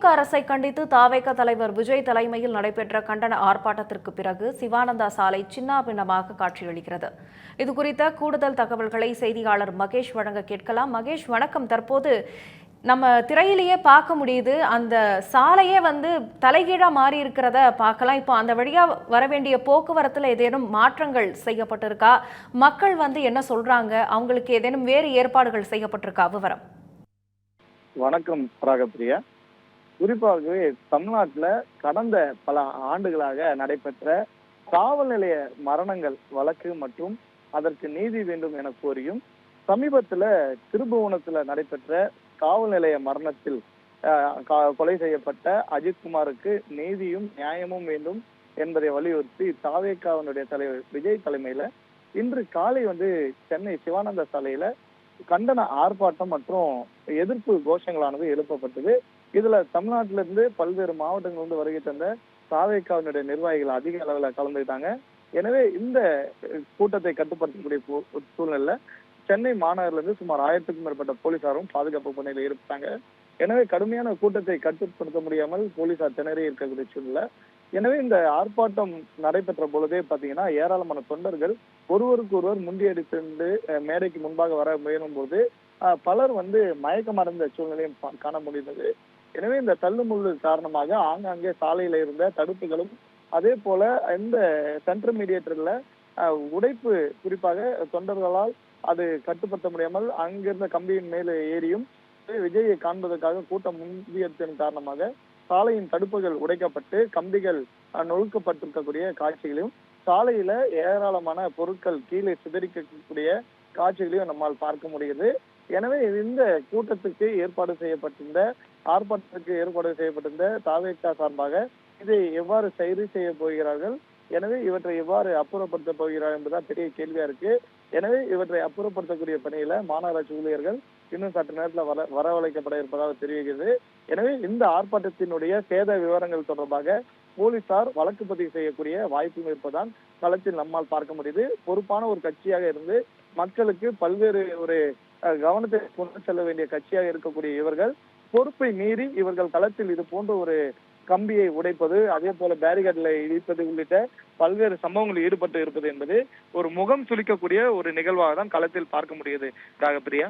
திமுக அரசை கண்டித்து தாவேக தலைவர் விஜய் தலைமையில் நடைபெற்ற கண்டன ஆர்ப்பாட்டத்திற்கு பிறகு சிவானந்தா சாலை சின்னாபின்னமாக காட்சியளிக்கிறது. இது குறித்த கூடுதல் தகவல்களை செய்தியாளர் மகேஷ் வழங்க கேட்கலாம். மகேஷ் வணக்கம். தற்போது நம்ம திரையிலேயே பார்க்க முடியுது. அந்த சாலையே வந்து தலைகீழா மாறி இருக்கிறத பார்க்கலாம். இப்போ அந்த வழியா வர வேண்டிய போக்குவரத்துல ஏதேனும் மாற்றங்கள் செய்யப்பட்டிருக்கா? மக்கள் வந்து என்ன சொல்றாங்க? அவங்களுக்கு ஏதேனும் வேறு ஏற்பாடுகள் செய்யப்பட்டிருக்கா? விவரம். வணக்கம் ராகப்பிரியா குறிப்பாகவே தமிழ்நாட்டுல கடந்த பல ஆண்டுகளாக நடைபெற்ற காவல் நிலைய மரணங்கள் வழக்கு மற்றும் அதற்கு நீதி வேண்டும் என கோரியும் சமீபத்துல திருபுவனத்துல நடைபெற்ற காவல் நிலைய மரணத்தில் கா- கொலை செய்யப்பட்ட அஜித்குமாருக்கு நீதியும் நியாயமும் வேண்டும் என்பதை வலியுறுத்தி தாவேக்காவனுடைய தலைவர் விஜய் தலைமையில இன்று காலை வந்து சென்னை சிவானந்த சாலையில கண்டன ஆர்ப்பாட்டம் மற்றும் எதிர்ப்பு கோஷங்களானது எழுப்பப்பட்டது. இதுல தமிழ்நாட்டில இருந்து பல்வேறு மாவட்டங்கள் வந்து வருகை தந்த தாவேக்காவினுடைய நிர்வாகிகள் அதிக அளவுல கலந்துக்கிட்டாங்க. எனவே இந்த கூட்டத்தை கட்டுப்படுத்தக்கூடிய பூ- சூழ்நிலையில சென்னை மாநகர்ல இருந்து சுமார் ஆயிரத்துக்கும் மேற்பட்ட போலீசாரும் பாதுகாப்பு பணியில இருப்பாங்க எனவே கடுமையான கூட்டத்தை கட்டுப்படுத்த முடியாமல் போலீசார் திணறி இருக்கக்கூடிய சூழ்நிலை. எனவே இந்த ஆர்ப்பாட்டம் நடைபெற்ற பொழுதே பாத்தீங்கன்னா ஏராளமான தொண்டர்கள் ஒருவருக்கு ஒருவர் முண்டியடித்து மேடைக்கு முன்பாக வர முயலும் போது பலர் வந்து மயக்கமடைந்த சூழ்நிலையும் காண முடிந்தது. எனவே இந்த தள்ளுமுள்ளு காரணமாக ஆங்காங்கே சாலையில இருந்த தடுப்புகளும் அதே போல இந்த சென்ட்ரல் மீடியேட்டர்ல உடைப்பு குறிப்பாக தொண்டர்களால் அது கட்டுப்படுத்த முடியாமல் அங்கிருந்த கம்பியின் மேலே ஏறியும் விஜயை காண்பதற்காக கூட்டம் முந்தியதன் காரணமாக சாலையின் தடுப்புகள் உடைக்கப்பட்டு கம்பிகள் நொழுக்கப்பட்டிருக்கக்கூடிய காட்சிகளையும் சாலையில ஏராளமான பொருட்கள் கீழே சிதறிக்கக்கூடிய காட்சிகளையும் நம்மால் பார்க்க முடியுது. எனவே இந்த கூட்டத்துக்கு ஏற்பாடு செய்யப்பட்டிருந்த ஆர்ப்பாட்டத்துக்கு ஏற்பாடு செய்யப்பட்டிருந்த தாவேக்கா சார்பாக இதை எவ்வாறு சரி செய்ய போகிறார்கள்? எனவே இவற்றை எவ்வாறு அப்புறப்படுத்த போகிறார் என்பதுதான் பெரிய கேள்வியா இருக்கு. எனவே இவற்றை அப்புறப்படுத்தக்கூடிய பணியில மாநகராட்சி ஊழியர்கள் இன்னும் சற்று நேரத்துல வர வரவழைக்கப்பட இருப்பதாக தெரிவிக்கிறது எனவே இந்த ஆர்ப்பாட்டத்தினுடைய சேத விவரங்கள் தொடர்பாக போலீசார் வழக்கு பதிவு செய்யக்கூடிய வாய்ப்பும் இருப்பதால் களத்தில் நம்மால் பார்க்க முடியுது. பொறுப்பான ஒரு கட்சியாக இருந்து மக்களுக்கு பல்வேறு ஒரு கவனத்தை கொண்டு செல்ல வேண்டிய கட்சியாக இருக்கக்கூடிய இவர்கள் பொறுப்பை மீறி இவர்கள் களத்தில் இது போன்ற ஒரு கம்பியை உடைப்பது அதே போல பேரிகேட்ல இடிப்பது உள்ளிட்ட பல்வேறு சம்பவங்களில் ஈடுபட்டு இருப்பது என்பது ஒரு முகம் சுளிக்கக்கூடிய ஒரு நிகழ்வாக தான் களத்தில் பார்க்க முடியுது. ராகப்பிரியா